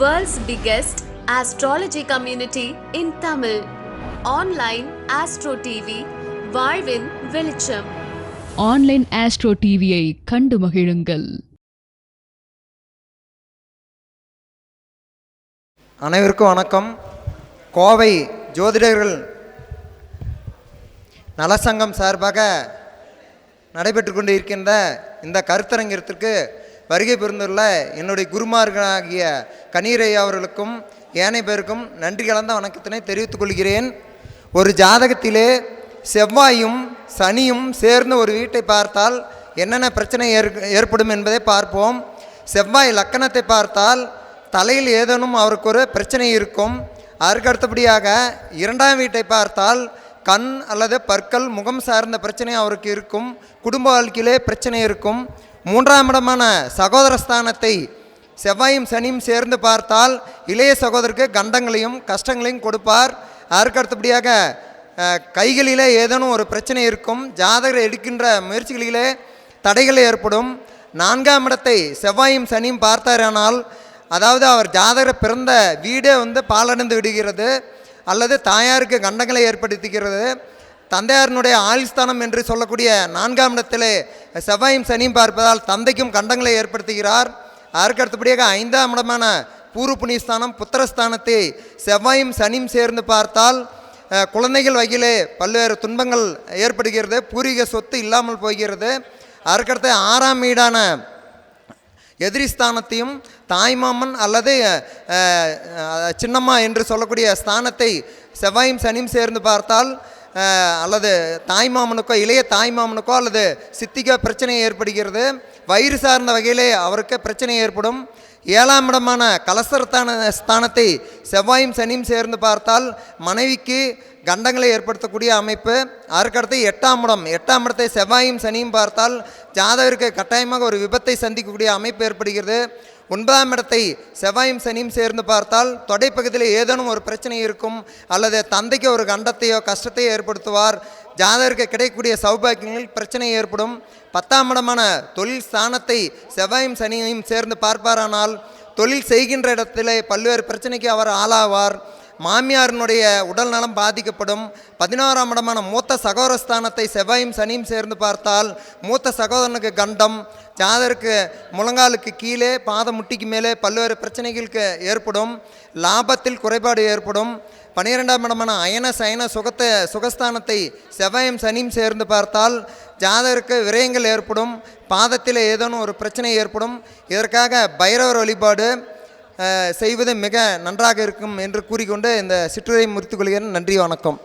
World's biggest astrology community in Tamil. Online Astro TV, வாழ்வின் வெளிச்சம். Online astro டிவியை கண்டு மகிழுங்கள். அனைவருக்கும் வணக்கம். கோவை ஜோதிடர்கள் நலசங்கம் சார்பாக நடைபெற்று கொண்டு இருக்கின்ற இந்த கருத்தரங்கிற்கு வருகை புரிந்துள்ள என்னுடைய குருமார்களாகிய கணீரையா அவர்களுக்கும் ஏனைய பேருக்கும் நன்றி கலந்த வணக்கத்தினை தெரிவித்துக் கொள்கிறேன். ஒரு ஜாதகத்திலே செவ்வாயும் சனியும் சேர்ந்த ஒரு வீட்டை பார்த்தால் என்னென்ன பிரச்சனை ஏற் ஏற்படும் என்பதை பார்ப்போம். செவ்வாய் லக்கணத்தை பார்த்தால் தலையில் ஏதேனும் அவருக்கு ஒரு பிரச்சனை இருக்கும். அதற்கு அடுத்தபடியாக இரண்டாம் வீட்டை பார்த்தால் கண் அல்லது பற்கள் முகம் சார்ந்த பிரச்சனை அவருக்கு இருக்கும். குடும்ப வாழ்க்கையிலே பிரச்சனை இருக்கும். மூன்றாம் இடமான சகோதரஸ்தானத்தை செவ்வாயும் சனியும் சேர்ந்து பார்த்தால் இளைய சகோதரருக்கு கண்டங்களையும் கஷ்டங்களையும் கொடுப்பார். அதற்கடுத்தபடியாக கைகளிலே ஏதேனும் ஒரு பிரச்சனை இருக்கும் ஜாதகர் எடுக்கின்ற முயற்சிகளிலே தடைகள் ஏற்படும். நான்காம் இடத்தை செவ்வாயும் சனியும் பார்த்தாரானால் அதாவது அவர் ஜாதகர் பிறந்த வீடே வந்து பாலடைந்து விடுகிறது அல்லது தாயாருக்கு கண்டங்களை ஏற்படுத்துகிறது. தந்தையாரினுடைய ஆயுள்ஸ்தானம் என்று சொல்லக்கூடிய நான்காம் இடத்திலே செவ்வாயும் சனியும் பார்ப்பதால் தந்தைக்கும் கண்டங்களை ஏற்படுத்துகிறார். அதற்கு அடுத்தபடியாக ஐந்தாம் இடமான பூர்வ புண்ணியஸ்தானம் புத்திரஸ்தானத்தை செவ்வாயும் சனியும் சேர்ந்து பார்த்தால் குழந்தைகள் வகையிலே பல்வேறு துன்பங்கள் ஏற்படுகிறது பூர்வீக சொத்து இல்லாமல் போகிறது. அதற்கடுத்து ஆறாம் வீடான எதிரிஸ்தானத்தையும் தாய்மாமன் அல்லது சின்னம்மா என்று சொல்லக்கூடிய ஸ்தானத்தை செவ்வாயும் சனியும் சேர்ந்து பார்த்தால் அல்லது தாய்மாமனுக்கோ இளைய தாய்மாமனுக்கோ அல்லது சித்திக்கோ பிரச்சனை ஏற்படுகிறது வயிறு சார்ந்த வகையிலே அவருக்கு பிரச்சனை ஏற்படும். ஏழாம் இடமான கலசரத்தான ஸ்தானத்தை செவ்வாயும் சனியும் சேர்ந்து பார்த்தால் மனைவிக்கு கண்டங்களை ஏற்படுத்தக்கூடிய அமைப்பு. அதற்கடுத்து எட்டாம் இடம். எட்டாம் இடத்தை செவ்வாயும் சனியும் பார்த்தால் ஜாதகருக்கு கட்டாயமாக ஒரு விபத்தை சந்திக்கக்கூடிய அமைப்பு ஏற்படுகிறது. ஒன்பதாம் இடத்தை செவ்வாயும் சனியும் சேர்ந்து பார்த்தால் தொடைப்பகுதியில் ஏதேனும் ஒரு பிரச்சனை இருக்கும் அல்லது தந்தைக்கு ஒரு கண்டத்தையோ கஷ்டத்தையோ ஏற்படுத்துவார். ஜாதகருக்கு கிடைக்கக்கூடிய சௌபாக்கியங்களில் பிரச்சனை ஏற்படும். பத்தாம் இடமான தொழில் ஸ்தானத்தை செவ்வாயும் சனியையும் சேர்ந்து பார்ப்பாரானால் தொழில் செய்கின்ற இடத்திலே பல்வேறு பிரச்சனைக்கு அவர் ஆளாவார். மாமியாரினுடைய உடல் நலம் பாதிக்கப்படும். பதினாறாம் இடமான மூத்த சகோதரஸ்தானத்தை செவ்வாயும் சனியும் சேர்ந்து பார்த்தால் மூத்த சகோதரனுக்கு கண்டம் ஜாதருக்கு முழங்காலுக்கு கீழே பாதம் முட்டிக்கு மேலே பல்வேறு பிரச்சனைகளுக்கு ஏற்படும். லாபத்தில் குறைபாடு ஏற்படும். பனிரெண்டாம் இடமான அயன சயன சுகத்தை சுகஸ்தானத்தை செவ்வாயும் சனியும் சேர்ந்து பார்த்தால் ஜாதகருக்கு விரயங்கள் ஏற்படும். பாதத்தில் ஏதேனும் ஒரு பிரச்சனை ஏற்படும். இதற்காக பைரவர் வழிபாடு செய்வது மிக நன்றாக இருக்கும் என்று கூறிக்கொண்டு இந்த சிற்றுரை முடித்துக் கொள்கிறேன். நன்றி வணக்கம்.